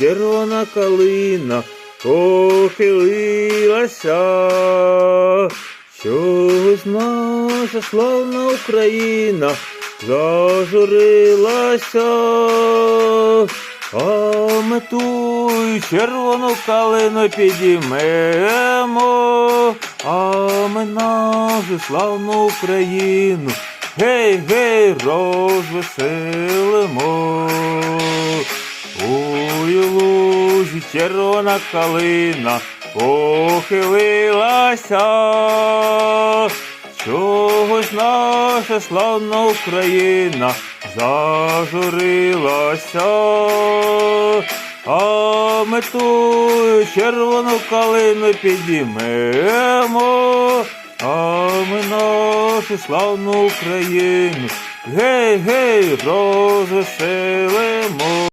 червона калина похилилася. Чогось наша славна Україна зажурилася, а ми ту червону калину підіймемо, а ми нашу славну Україну, гей, гей, розвеселимо. Лузі червона калина похилилася, чогось наша славна Україна зажурилася, а ми ту червону калину підіймемо, а ми нашу славну Україну, гей, гей, розвеселимо.